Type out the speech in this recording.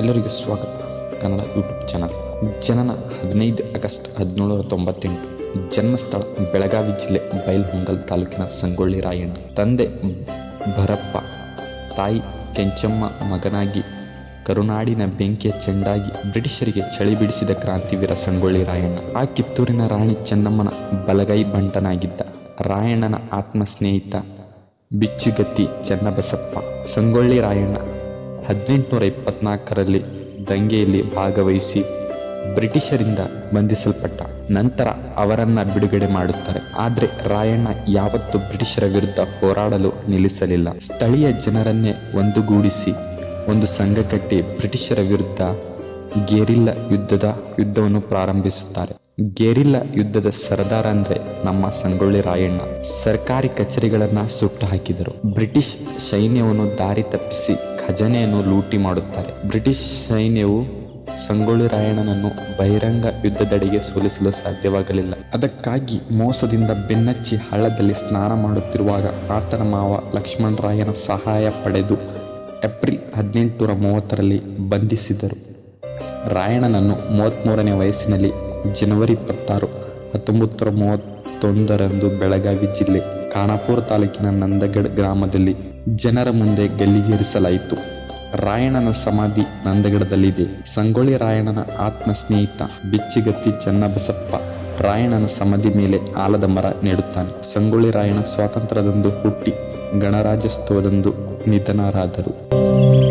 ಎಲ್ಲರಿಗೂ ಸ್ವಾಗತ. Kannada YouTube channel. ಜನನ ಹದಿನೈದು ಆಗಸ್ಟ್ ಹದಿನೇಳರ ತೊಂಬತ್ತೆಂಟು, ಜನ್ಮಸ್ಥಳ, ಬೆಳಗಾವಿ ಜಿಲ್ಲೆ ಬೈಲ್ಹೊಂಗಲ್ ತಾಲೂಕಿನ ಸಂಗೊಳ್ಳಿ ರಾಯಣ್ಣ. ತಂದೆ ಭರಪ್ಪ, ತಾಯಿ ಕೆಂಚಮ್ಮ ಮಗನಾಗಿ, ಕರುನಾಡಿನ ಬೆಂಕಿಯ ಚೆಂಡಾಗಿ ಬ್ರಿಟಿಷರಿಗೆ ಚಳಿ ಬಿಡಿಸಿದ ಕ್ರಾಂತಿವೀರ ಸಂಗೊಳ್ಳಿ ರಾಯಣ್ಣ. ಆ ಕಿತ್ತೂರಿನ ರಾಣಿ ಚೆನ್ನಮ್ಮನ ಬಲಗೈ ಬಂಟನಾಗಿದ್ದ ರಾಯಣ್ಣನ ಆತ್ಮ ಸ್ನೇಹಿತ ಬಿಚ್ಚುಗತ್ತಿ ಚನ್ನಬಸಪ್ಪ. ಸಂಗೊಳ್ಳಿ ರಾಯಣ್ಣ ಹದಿನೆಂಟುನೂರ ಇಪ್ಪತ್ನಾಲ್ಕರಲ್ಲಿ ದಂಗೆಯಲ್ಲಿ ಭಾಗವಹಿಸಿ ಬ್ರಿಟಿಷರಿಂದ ಬಂಧಿಸಲ್ಪಟ್ಟ ನಂತರ ಅವರನ್ನು ಬಿಡುಗಡೆ ಮಾಡುತ್ತಾರೆ. ಆದರೆ ರಾಯಣ್ಣ ಯಾವತ್ತೂ ಬ್ರಿಟಿಷರ ವಿರುದ್ಧ ಹೋರಾಡಲು ನಿಲ್ಲಿಸಲಿಲ್ಲ. ಸ್ಥಳೀಯ ಜನರನ್ನೇ ಒಂದುಗೂಡಿಸಿ ಒಂದು ಸಂಘ ಕಟ್ಟಿ ಬ್ರಿಟಿಷರ ವಿರುದ್ಧ ಗೆರಿಲ್ಲ ಯುದ್ಧದ ಯುದ್ಧವನ್ನು ಪ್ರಾರಂಭಿಸುತ್ತಾರೆ. ಗೇರಿಲ್ಲ ಯುದ್ಧದ ಸರದಾರ ಅಂದ್ರೆ ನಮ್ಮ ಸಂಗೊಳ್ಳಿ ರಾಯಣ್ಣ. ಸರ್ಕಾರಿ ಕಚೇರಿಗಳನ್ನ ಸುಟ್ಟು ಹಾಕಿದರು. ಬ್ರಿಟಿಷ್ ಸೈನ್ಯವನ್ನು ದಾರಿ ತಪ್ಪಿಸಿ ಖಜಾನೆಯನ್ನು ಲೂಟಿ ಮಾಡುತ್ತಾರೆ. ಬ್ರಿಟಿಷ್ ಸೈನ್ಯವು ಸಂಗೊಳ್ಳಿ ರಾಯಣ್ಣನನ್ನು ಬಹಿರಂಗ ಯುದ್ಧದಡೆಗೆ ಸೋಲಿಸಲು ಸಾಧ್ಯವಾಗಲಿಲ್ಲ. ಅದಕ್ಕಾಗಿ ಮೋಸದಿಂದ ಬೆನ್ನಚ್ಚಿ ಹಳ್ಳದಲ್ಲಿ ಸ್ನಾನ ಮಾಡುತ್ತಿರುವಾಗ ಆತನ ಮಾವ ಲಕ್ಷ್ಮಣರಾಯನ ಸಹಾಯ ಪಡೆದು ಏಪ್ರಿಲ್ ಹದಿನೆಂಟುನೂರ ಮೂವತ್ತರಲ್ಲಿ ಬಂಧಿಸಿದರು. ರಾಯಣ್ಣನನ್ನು ಮೂವತ್ತ್ಮೂರನೇ ವಯಸ್ಸಿನಲ್ಲಿ ಜನವರಿ ಇಪ್ಪತ್ತಾರು ಹತ್ತೊಂಬತ್ತು ಮೂವತ್ತೊಂದರಂದು ಬೆಳಗಾವಿ ಜಿಲ್ಲೆ ಖಾನಾಪುರ ತಾಲೂಕಿನ ನಂದಗಡ್ ಗ್ರಾಮದಲ್ಲಿ ಜನರ ಮುಂದೆ ಗಲ್ಲಿಗೇರಿಸಲಾಯಿತು. ರಾಯಣ್ಣನ ಸಮಾಧಿ ನಂದಗಡದಲ್ಲಿದೆ. ಸಂಗೊಳ್ಳಿ ರಾಯಣ್ಣನ ಆತ್ಮ ಸ್ನೇಹಿತ ಬಿಚ್ಚಿಗತ್ತಿ ಚನ್ನಬಸಪ್ಪ ರಾಯಣ್ಣನ ಸಮಾಧಿ ಮೇಲೆ ಆಲದ ಮರ ನೆಡುತ್ತಾನೆ. ಸಂಗೊಳ್ಳಿ ರಾಯಣ್ಣ ಸ್ವಾತಂತ್ರ್ಯದಂದು ಹುಟ್ಟಿ ಗಣರಾಜ್ಯೋತ್ಸವದಂದು ನಿಧನರಾದರು.